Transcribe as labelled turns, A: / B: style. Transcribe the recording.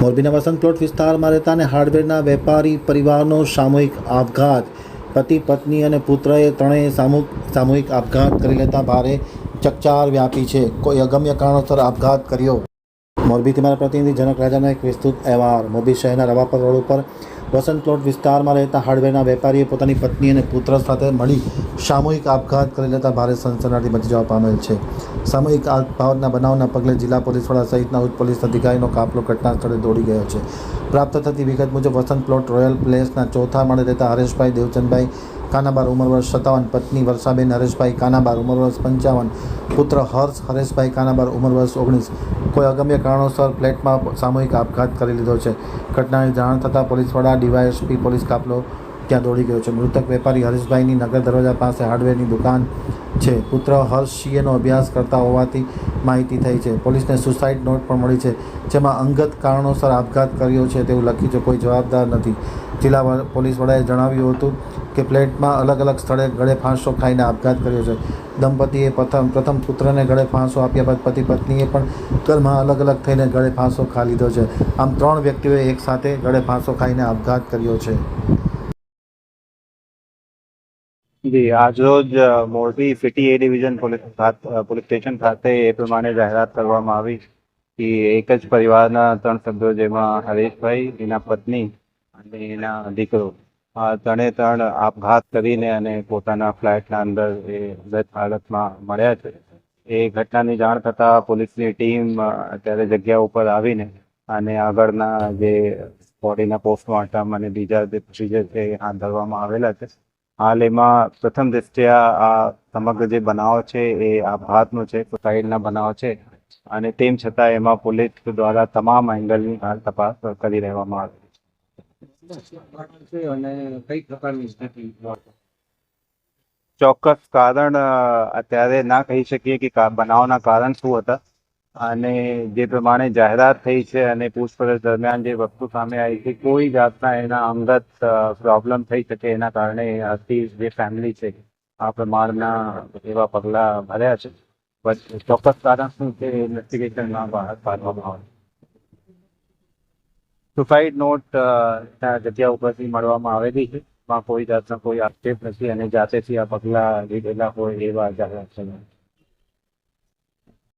A: મોરબીના વસંત પ્લોટ વિસ્તારમાં રહેતા અને હાર્ડવેરના વેપારી પરિવારનો સામૂહિક આપઘાત. પતિ, પત્ની અને પુત્રએ ત્રણેય સામૂહિક સામૂહિક આપઘાત કરી લેતા ભારે ચકચાર વ્યાપી છે. કોઈ અગમ્ય કારણોસર આપઘાત કર્યો. મોરબીથી મારા પ્રતિનિધિ જનક રાજાનો એક વિસ્તૃત અહેવાલ. મોરબી શહેરના રવાપર રોડ ઉપર વસંત પ્લોટ વિસ્તારમાં રહેતા હાર્ડવેરના વેપારીએ પોતાની પત્ની અને પુત્ર સાથે મળી સામૂહિક આપઘાત કરી લેતા ભારે સનસનાટી મચી જવા પામેલ છે. સામૂહિક આપઘાતના બનાવના પગલે જિલ્લા પોલીસ વડા સહિતના ઉચ્ચ પોલીસ અધિકારીનો કાફલો ઘટના સ્થળે દોડી ગયો છે. પ્રાપ્ત થતી વિગત મુજબ વસંત પ્લોટ રોયલ પ્લેસના ચોથા માળે રહેતા હરેશભાઈ દેવચંદભાઈ કાનાબાર ઉંમર વર્ષ સત્તાવન, પત્ની વર્ષાબેન હરેશભાઈ કાનાબાર ઉંમર વર્ષ પંચાવન, પુત્ર હર્ષ હરેશભાઈ કાનાબાર ઉંમર વર્ષ ઓગણીસ. કોઈ અગમ્ય કારણોસર ફ્લેટમાં સામૂહિક આપઘાત કરી લીધો છે. ઘટનાની જાણ થતાં પોલીસ વડા ડીવાયએસપી પોલીસ કાફલો ત્યાં દોડી ગયો છે. મૃતક વેપારી હરીશભાઈની નગર દરવાજા પાસે હાર્ડવેરની દુકાન છે. પુત્ર હર્ષ સિંહનો અભ્યાસ કરતા હોવાથી માહિતી થઈ છે. પોલીસને સુસાઇડ નોટ પણ મળી છે, જેમાં અંગત કારણોસર આપઘાત કર્યો છે તેવું લખ્યું છે. કોઈ જવાબદાર નથી. જિલ્લા પોલીસ વડાએ જણાવ્યું હતું કે ફ્લેટમાં અલગ અલગ સ્થળે ગળે ફાંસો ખાઈને આપઘાત કર્યો છે. દંપતીએ પ્રથમ પ્રથમ પુત્રને ગળે ફાંસો આપ્યા બાદ પતિ પત્નીએ પણ ઘરમાં અલગ અલગ થઈને ગળે ફાંસો ખા લીધો છે. આમ ત્રણ વ્યક્તિઓએ એકસાથે ગળે ફાંસો ખાઈને આપઘાત કર્યો છે.
B: જી, આજરોજ Morbi city A division police police station ખાતે એ પ્રમાણે જાહેરાત કરવામાં આવી કે એક જ પરિવારના ત્રણ સભ્યો જેમાં હરેશભાઈ, એના પત્ની અને એના દીકરો. ત્રણે ત્રણ આપઘાત કરીને અને પોતાના ફ્લેટના અંદર એ મૃત હાલતમાં મળ્યા છે. એ ઘટનાની જાણ થતાં પોલીસની ટીમ અત્યારે જગ્યા ઉપર આવીને અને આગળના જે બોડીના પોસ્ટમોર્ટમ અને બીજા જે પ્રોસિજર છે એ હાથ ધરવામાં આવેલા છે. હાલ એમાં પ્રથમ દ્રષ્ટિયા આ સમગ્ર જે બનાવ છે એ આપઘાતનો છે સુસાઇડના બનાવ છે. અને તેમ છતાં એમાં પોલીસ દ્વારા તમામ એંગલની હાલ તપાસ કરી રહેવામાં આવી ચોક્કસ કારણ અત્યારે ના કહી શકીએ કે બનાવના કારણ શું હતા. અને જે પ્રમાણે જાહેરાત થઈ છે અને પૂછપરછ દરમિયાન જે વસ્તુ સામે આવી છે, કોઈ જાતના એના અંગત પ્રોબ્લેમ થઈ શકે એના કારણે આથી જે ફેમિલી છે, આ પ્રમાણના એવા પગલાં ભર્યા છે. બટ ચોક્કસ કારણ શું છે ઇન્વેસ્ટિગેશનમાં બહાર પાડવામાં આવે. સુસાઇડ નોટ ત્યાં જગ્યા ઉપરથી મળવામાં આવેલી છે. માં કોઈ જાતનો કોઈ આક્ષેપ નથી અને જાતેથી આ પગલાં લીધેલા હોય એવા જાહેરાત છે.